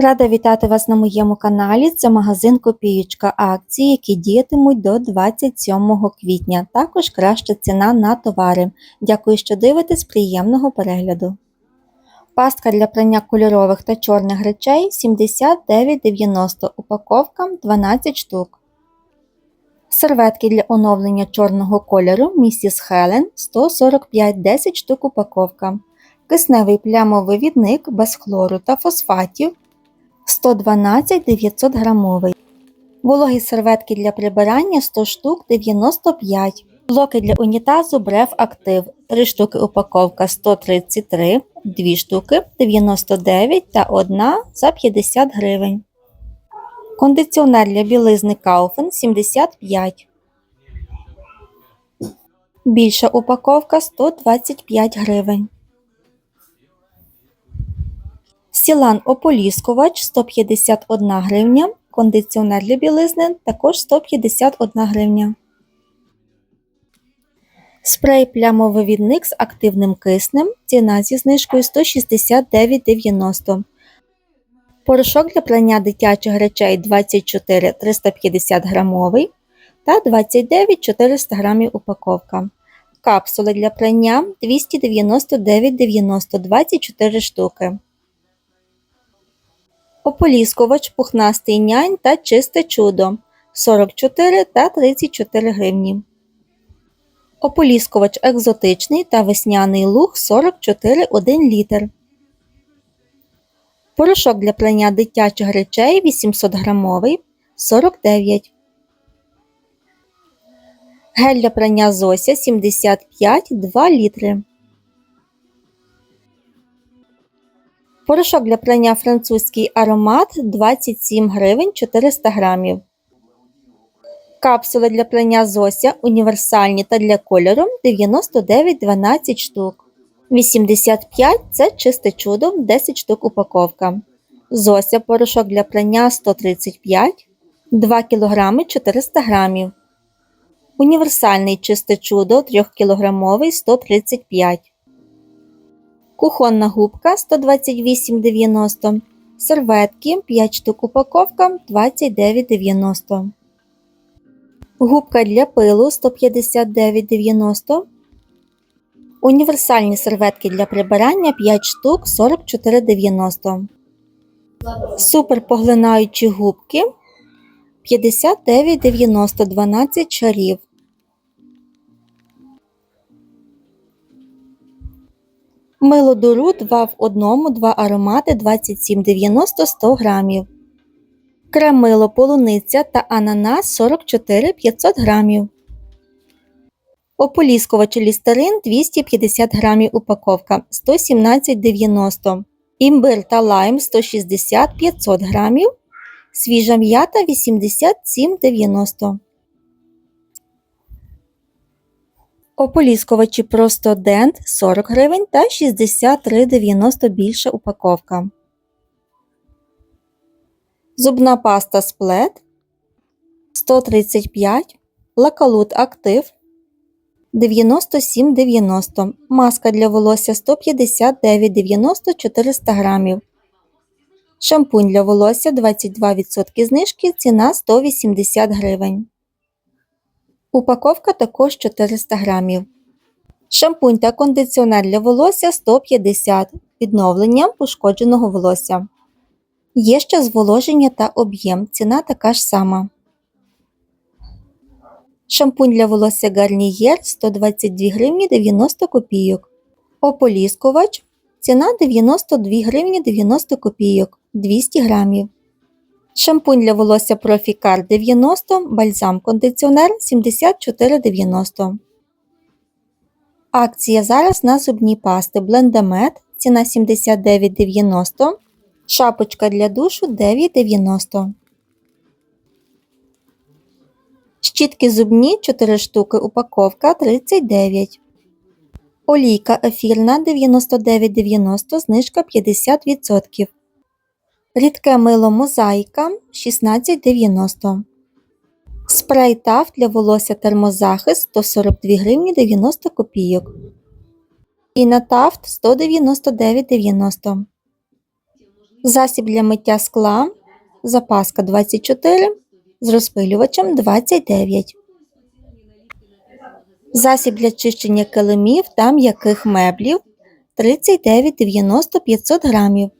Рада вітати вас на моєму каналі. Це магазин Копієчка акції, які діятимуть до 27 квітня. Також краща ціна на товари. Дякую, що дивитесь. Приємного перегляду. Пастка для прання кольорових та чорних речей 79,90. Упаковка 12 штук. Серветки для оновлення чорного кольору Місіс Хелен 145 10 штук упаковка. Кисневий плямовий відник без хлору та фосфатів 112 900 грамовий. Вологі серветки для прибирання 100 штук 95. Блоки для унітазу Брев Актив 3 штуки упаковка 133, 2 штуки 99 та 1 за 50 гривень. Кондиціонер для білизни Kaufen 75. Більша упаковка 125 гривень. Сілан ополіскувач 151 гривня. Кондиціонер для білизни також 151 гривня. Спрей плямовивідник з активним киснем. Ціна зі знижкою 169,90. Порошок для прання дитячих речей 24 350 грамовий та 29 400 грамів упаковка. Капсули для прання 299,90 24 штуки. Ополіскувач пухнастий нянь та чисте чудо 44 та 34 гривні. Ополіскувач екзотичний та весняний луг 44 1 літр. Порошок для прання дитячих речей 800 грамовий 49. Гель для прання Зося 75 2 літри. Порошок для прання французький аромат 27 гривень 400 грамів. Капсули для прання Зося універсальні та для кольору 99-12 штук. 85 це чисте чудо 10 штук упаковка. Зося порошок для прання 135, 2 кг 400 грамів. Універсальний чисте чудо 3 кг 135 Кухонна губка 128,90 Серветки 5 штук упаковка 29,90 Губка для пилу 159,90 Універсальні серветки для прибирання 5 штук 44,90 Супер поглинаючі губки 59,90 12 шарів Мило дуру 2 в 1, 2 аромати 27,90 100 грамів. Кремило полуниця та ананас 44 500 грамів. Ополіскувач лістерин 250 грамів упаковка 117,90 Імбир та лайм 160 500 грамів. Свіжа м'ята 87,90 Ополіскувачі просто дент 40 гривень та 63,90 більша упаковка. Зубна паста сплет 135, лакалут актив 97,90, маска для волосся 159,90 400 грамів. Шампунь для волосся 22% знижки, ціна 180 гривень. Упаковка також 400 грамів. Шампунь та кондиціонер для волосся 150 відновлення пошкодженого волосся. Є ще зволоження та об'єм. Ціна така ж сама. Шампунь для волосся Гарнієр 122 гривні 90 копійок. Ополіскувач ціна 92 гривні 90 копійок 200 грамів. Шампунь для волосся Профікар 90, бальзам кондиціонер 74,90. Акція зараз на зубні пасти Блендамет ціна 79,90. Шапочка для душу 9,90. Щітки зубні 4 штуки упаковка 39. Олійка ефірна 99,90 знижка 50%. Рідке мило мозаїка 16,90. Спрей таф для волосся термозахист 142 гривні 90 копійок. І на тафт 199,90. Засіб для миття скла, запаска 24, з розпилювачем 29. Засіб для чищення килимів та м'яких меблів 39,90 500 грамів.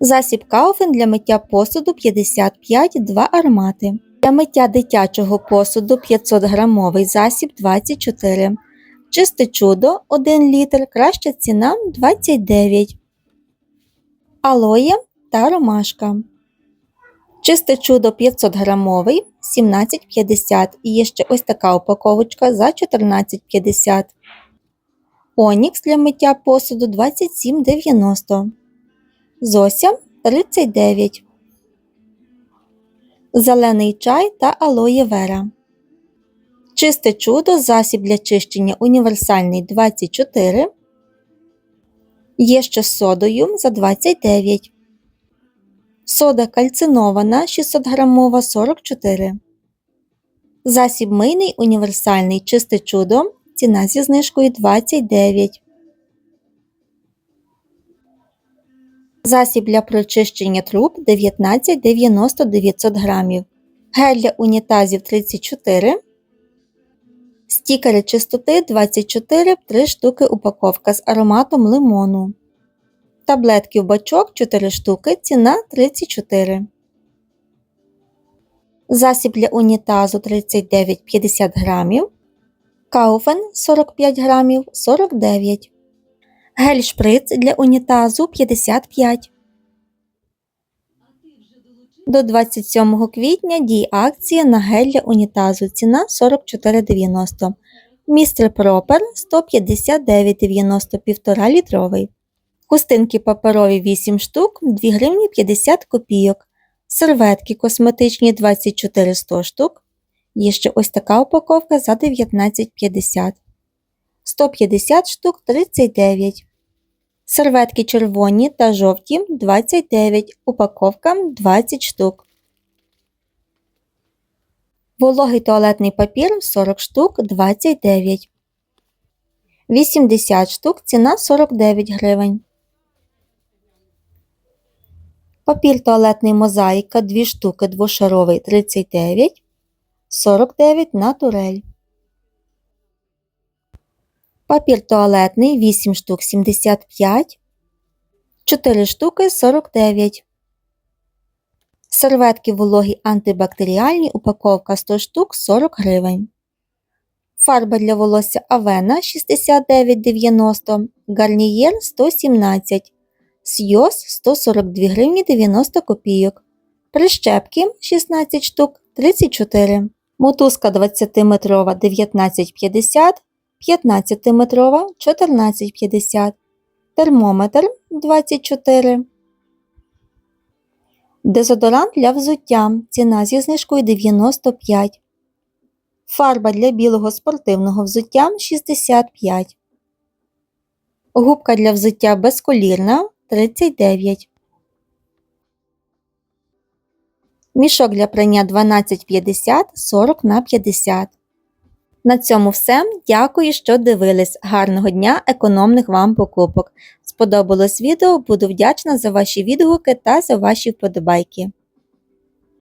Засіб Кауфен для миття посуду 55 2 аромати. Для миття дитячого посуду 500 грамовий засіб 24. Чисте чудо 1 літр, краща ціна 29. Алоє та ромашка. Чисте чудо 500 грамовий 17,50 і є ще ось така упаковочка за 14,50. Онікс для миття посуду 27,90. Зося 39. Зелений чай та алоє вера. Чисте чудо засіб для чищення універсальний 24. Є ще содою за 29. Сода кальцинована 600 грамова 44. Засіб мийний універсальний чисте чудо. Ціна зі знижкою 29. Засіб для прочищення труб 19,90 900 грамів. Гель для унітазів 34. Стікери чистоти 24 3 штуки упаковка з ароматом лимону. Таблетки в бачок 4 штуки, ціна 34. Засіб для унітазу 39,50 грамів. Кауфен 45 грамів 49. Гель шприц для унітазу 55. До 27 квітня діє акція на гель для унітазу. Ціна 44,90. Містер Пропер 159,90 1,5 літровий. Хустинки паперові 8 штук 2 гривні 50 копійок. Серветки косметичні 24 100 штук. Є ще ось така упаковка за 19,50. 150 штук 39. Серветки червоні та жовті 29, упаковка 20 штук. Вологий туалетний папір 40 штук 29. 80 штук ціна 49 гривень. Папір туалетний мозаїка 2 штуки двошаровий 39. 49 на турель. Папір туалетний 8 штук 75, 4 штуки 49. Серветки вологі антибактеріальні, упаковка 100 штук 40 гривень. Фарба для волосся Авена 69,90, гарнієр 117, Сйоз 142 гривні 90 копійок. Прищепки 16 штук 34. Мотузка 20-метрова 19,50 15-метрова 14,50, термометр 24. Дезодорант для взуття. Ціна зі знижкою 95. Фарба для білого спортивного взуття 65. Губка для взуття безколірна 39. Мішок для прання 12,50 40 на 50. На цьому все. Дякую, що дивились. Гарного дня, економних вам покупок. Сподобалось відео, буду вдячна за ваші відгуки та за ваші вподобайки.